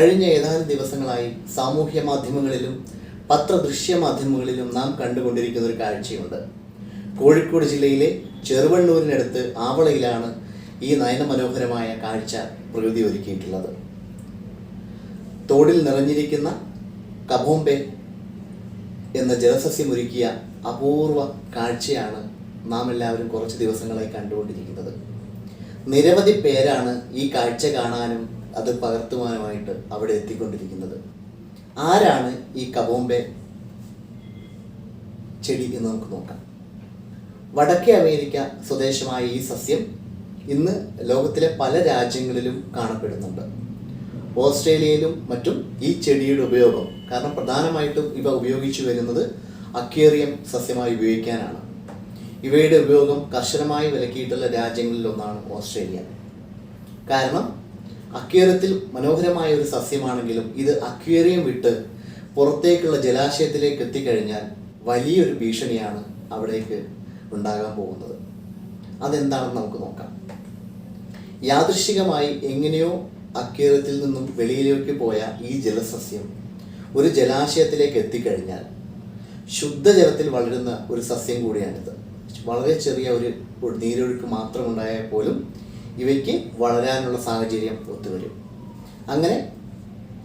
കഴിഞ്ഞ ഏതാനും ദിവസങ്ങളായി സാമൂഹ്യ മാധ്യമങ്ങളിലും പത്രദൃശ്യ മാധ്യമങ്ങളിലും നാം കണ്ടുകൊണ്ടിരിക്കുന്ന ഒരു കാഴ്ചയുണ്ട്. കോഴിക്കോട് ജില്ലയിലെ ചെറുവണ്ണൂരിനടുത്ത് ആവളയിലാണ് ഈ നയനമനോഹരമായ കാഴ്ച പ്രകൃതി ഒരുക്കിയിട്ടുള്ളത് തോടിൽ നിറഞ്ഞിരിക്കുന്ന കബോംബെ എന്ന ജലസസ്യം ഒരുക്കിയ അപൂർവ കാഴ്ചയാണ് നാം എല്ലാവരും കുറച്ച് ദിവസങ്ങളായി കണ്ടുകൊണ്ടിരിക്കുന്നത്. നിരവധി പേരാണ് ഈ കാഴ്ച കാണാനും അത് പകർത്തുവാനുമായിട്ട് അവിടെ എത്തിക്കൊണ്ടിരിക്കുന്നത്. ആരാണ് ഈ കബോംബെ ചെടി എന്ന് നമുക്ക് നോക്കാം. വടക്കേ അമേരിക്ക സ്വദേശമായ ഈ സസ്യം ഇന്ന് ലോകത്തിലെ പല രാജ്യങ്ങളിലും കാണപ്പെടുന്നുണ്ട്. ഓസ്ട്രേലിയയിലും മറ്റും ഈ ചെടിയുടെ ഉപയോഗം കാരണം പ്രധാനമായിട്ടും ഇവ ഉപയോഗിച്ചു വരുന്നത് അക്വേറിയം സസ്യമായി ഉപയോഗിക്കാനാണ്. ഇവയുടെ ഉപയോഗം കർശനമായി വിലക്കിയിട്ടുള്ള രാജ്യങ്ങളിൽ ഒന്നാണ് ഓസ്ട്രേലിയ. കാരണം അക്വേറിയത്തിൽ മനോഹരമായ ഒരു സസ്യമാണെങ്കിലും ഇത് അക്വേറിയം വിട്ട് പുറത്തേക്കുള്ള ജലാശയത്തിലേക്ക് എത്തിക്കഴിഞ്ഞാൽ വലിയൊരു ഭീഷണിയാണ് അവിടേക്ക് ഉണ്ടാകാൻ പോകുന്നത്. അതെന്താണെന്ന് നമുക്ക് നോക്കാം. യാദൃശികമായി എങ്ങനെയോ അക്വേറിയത്തിൽ നിന്നും വെളിയിലേക്ക് പോയ ഈ ജലസസ്യം ഒരു ജലാശയത്തിലേക്ക് എത്തിക്കഴിഞ്ഞാൽ ശുദ്ധജലത്തിൽ വളരുന്ന ഒരു സസ്യം കൂടിയാണിത്. വളരെ ചെറിയ ഒരു നീരൊഴുക്ക് മാത്രമുണ്ടായാൽ പോലും ഇവയ്ക്ക് വളരാനുള്ള സാഹചര്യം ഒത്തുവരും. അങ്ങനെ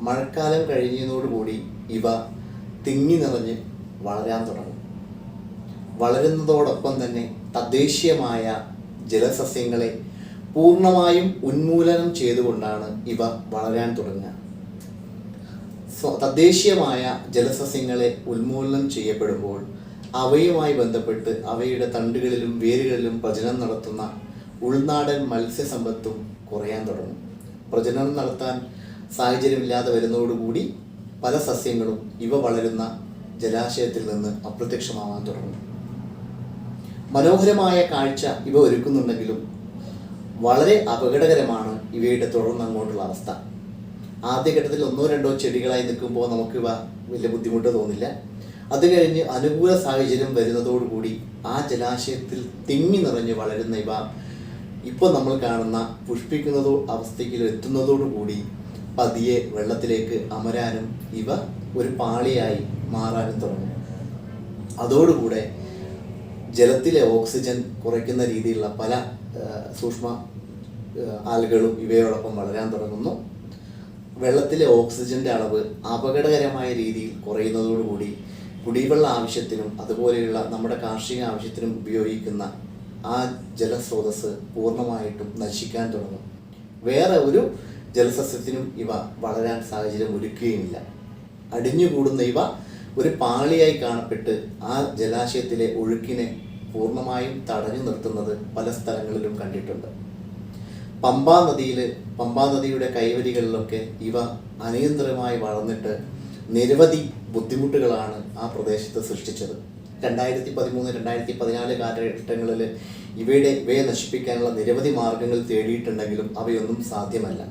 മഴക്കാലം കഴിഞ്ഞതോടുകൂടി ഇവ തിങ്ങി നിറഞ്ഞ് വളരാൻ തുടങ്ങും. വളരുന്നതോടൊപ്പം തന്നെ തദ്ദേശീയമായ ജലസസ്യങ്ങളെ പൂർണമായും ഉന്മൂലനം ചെയ്തുകൊണ്ടാണ് ഇവ വളരാൻ തുടങ്ങുക. തദ്ദേശീയമായ ജലസസ്യങ്ങളെ ഉന്മൂലനം ചെയ്യപ്പെടുമ്പോൾ അവയുമായി ബന്ധപ്പെട്ട് അവയുടെ തണ്ടുകളിലും വേരുകളിലും ഭജനം നടത്തുന്ന ഉൾനാടൻ മത്സ്യസമ്പത്തും കുറയാൻ തുടങ്ങും. പ്രജനനം നടത്താൻ സാഹചര്യമില്ലാതെ വരുന്നതോടുകൂടി പല സസ്യങ്ങളും ഇവ വളരുന്ന ജലാശയത്തിൽ നിന്ന് അപ്രത്യക്ഷമാവാൻ തുടങ്ങും. മനോഹരമായ കാഴ്ച ഇവ ഒരുക്കുന്നുണ്ടെങ്കിലും വളരെ അപകടകരമാണ് ഇവയുടെ തുടർന്ന് അങ്ങോട്ടുള്ള അവസ്ഥ. ആദ്യഘട്ടത്തിൽ ഒന്നോ രണ്ടോ ചെടികളായി നിൽക്കുമ്പോൾ നമുക്ക് ഇവ വലിയ ബുദ്ധിമുട്ട് തോന്നില്ല. അത് കഴിഞ്ഞ് അനുകൂല സാഹചര്യം വരുന്നതോടുകൂടി ആ ജലാശയത്തിൽ തിങ്ങി നിറഞ്ഞ് വളരുന്ന ഇവ ഇപ്പോൾ നമ്മൾ കാണുന്ന പുഷ്പിക്കുന്നതോ അവസ്ഥയ്ക്ക് എത്തുന്നതോടുകൂടി പതിയെ വെള്ളത്തിലേക്ക് അമരാനും ഇവ ഒരു പാളിയായി മാറാനും തുടങ്ങും. അതോടുകൂടെ ജലത്തിലെ ഓക്സിജൻ കുറയ്ക്കുന്ന രീതിയിലുള്ള പല സൂക്ഷ്മ ആളുകളും ഇവയോടൊപ്പം വളരാൻ തുടങ്ങുന്നു. വെള്ളത്തിലെ ഓക്സിജന്റെ അളവ് അപകടകരമായ രീതിയിൽ കുറയുന്നതോടുകൂടി കുടിവെള്ള ആവശ്യത്തിനും അതുപോലെയുള്ള നമ്മുടെ കാർഷിക ആവശ്യത്തിനും ഉപയോഗിക്കുന്ന ആ ജലസ്രോതസ് പൂർണമായിട്ടും നശിക്കാൻ തുടങ്ങും. വേറെ ഒരു ജലസസ്യത്തിനും ഇവ വളരാൻ സാഹചര്യം ഒരുക്കുകയുമില്ല. അടിഞ്ഞുകൂടുന്ന ഇവ ഒരു പാളിയായി കാണപ്പെട്ട് ആ ജലാശയത്തിലെ ഒഴുക്കിനെ പൂർണമായും തടഞ്ഞു നിർത്തുന്നത് പല സ്ഥലങ്ങളിലും കണ്ടിട്ടുണ്ട്. പമ്പാ നദിയിൽ പമ്പാ നദിയുടെ കൈവരികളിലൊക്കെ ഇവ അനിയന്ത്രിതമായി വളർന്നിട്ട് നിരവധി ബുദ്ധിമുട്ടുകളാണ് ആ പ്രദേശത്ത് സൃഷ്ടിച്ചത്. രണ്ടായിരത്തി പതിമൂന്ന് രണ്ടായിരത്തി പതിനാല് കാലഘട്ടങ്ങളിൽ ഇവയുടെ ഇവയെ നശിപ്പിക്കാനുള്ള നിരവധി മാർഗങ്ങൾ തേടിയിട്ടുണ്ടെങ്കിലും അവയൊന്നും സാധ്യമല്ല.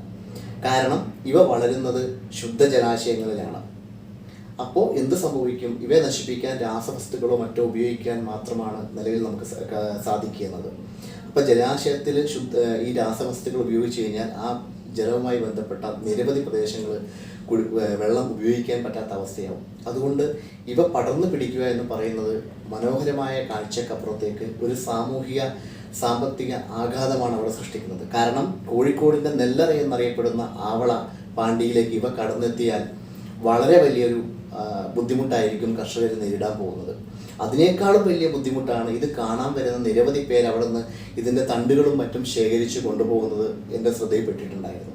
കാരണം ഇവ വളരുന്നത് ശുദ്ധ ശുദ്ധജലാശയങ്ങളിലാണ് അപ്പോൾ എന്ത് സംഭവിക്കും? ഇവയെ നശിപ്പിക്കാൻ രാസവസ്തുക്കളോ മറ്റോ ഉപയോഗിക്കാൻ മാത്രമാണ് നിലവിൽ നമുക്ക് സാധിക്കുന്നത്. അപ്പോൾ ജലാശയത്തിൽ ശുദ്ധ ഈ രാസവസ്തുക്കൾ ഉപയോഗിച്ച് കഴിഞ്ഞാൽ ആ ജലവുമായി ബന്ധപ്പെട്ട നിരവധി പ്രദേശങ്ങൾ വെള്ളം ഉപയോഗിക്കാൻ പറ്റാത്ത അവസ്ഥയാവും. അതുകൊണ്ട് ഇവ പടർന്നു പിടിക്കുക എന്ന് പറയുന്നത് മനോഹരമായ കാഴ്ചക്കപ്പുറത്തേക്ക് ഒരു സാമൂഹിക സാമ്പത്തിക ആഘാതമാണ് അവിടെ സൃഷ്ടിക്കുന്നത്. കാരണം കോഴിക്കോടിന്റെ നെല്ലറ എന്നറിയപ്പെടുന്ന ആവള പാണ്ടിയിലേക്ക് ഇവ കടന്നെത്തിയാൽ വളരെ വലിയൊരു ബുദ്ധിമുട്ടായിരിക്കും കർഷകർ നേരിടാൻ പോകുന്നത്. അതിനേക്കാളും വലിയ ബുദ്ധിമുട്ടാണ് ഇത് കാണാൻ വരുന്ന നിരവധി പേര് അവിടെ നിന്ന് ഇതിന്റെ തണ്ടുകളും മറ്റും ശേഖരിച്ച് കൊണ്ടുപോകുന്നത് എന്റെ ശ്രദ്ധയിൽപ്പെട്ടിട്ടുണ്ടായിരുന്നു.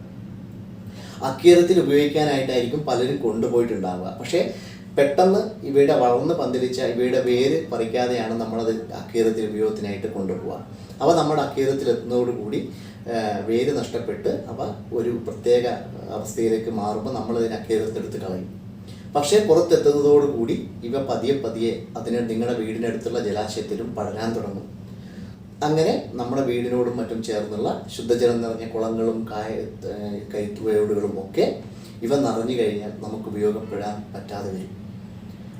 അക്കീരത്തിൽ ഉപയോഗിക്കാനായിട്ടായിരിക്കും പലരും കൊണ്ടുപോയിട്ടുണ്ടാവുക. പക്ഷേ പെട്ടെന്ന് ഇവയുടെ വളർന്ന് പന്തലിച്ച ഇവയുടെ വേര് പറിക്കാതെയാണ് നമ്മളത് അക്കീരത്തിൽ ഉപയോഗത്തിനായിട്ട് കൊണ്ടുപോകുക അവ നമ്മുടെ അക്കീരത്തിൽ എത്തുന്നതോടുകൂടി കൂടി വേര് നഷ്ടപ്പെട്ട് അവ ഒരു പ്രത്യേക അവസ്ഥയിലേക്ക് മാറുമ്പോൾ നമ്മളതിനെ അക്കീരത്തെടുത്ത് കളയും. പക്ഷേ പുറത്തെത്തുന്നതോടുകൂടി ഇവ പതിയെ പതിയെ അതിന് നിങ്ങളുടെ വീടിനടുത്തുള്ള ജലാശയത്തിലും പടരാൻ തുടങ്ങും. അങ്ങനെ നമ്മുടെ വീടിനോടും മറ്റും ചേർന്നുള്ള ശുദ്ധജലം നിറഞ്ഞ കുളങ്ങളും കായ കൈത്തുവയോടുകളും ഒക്കെ ഇവ നിറഞ്ഞു കഴിഞ്ഞാൽ നമുക്ക് ഉപയോഗപ്പെടാൻ പറ്റാതെ വരും.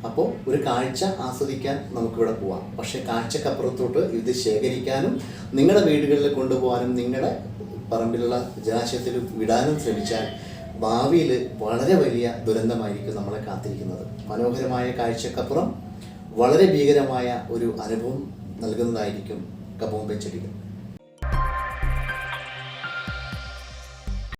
അപ്പോൾ ഒരു കാഴ്ച ആസ്വദിക്കാൻ നമുക്കിവിടെ പോവാം. പക്ഷേ കാഴ്ചക്കപ്പുറത്തോട്ട് ഇത് ശേഖരിക്കാനും നിങ്ങളുടെ വീടുകളിൽ കൊണ്ടുപോകാനും നിങ്ങളുടെ പറമ്പിലുള്ള ജലാശയത്തിൽ വിടാനും ശ്രമിച്ചാൽ ഭാവിയിൽ വളരെ വലിയ ദുരന്തമായിരിക്കും നമ്മളെ കാത്തിരിക്കുന്നത്. മനോഹരമായ കാഴ്ചക്കപ്പുറം വളരെ ഭീകരമായ ഒരു അനുഭവം നൽകുന്നതായിരിക്കും കബോംബെ ചെടികൾ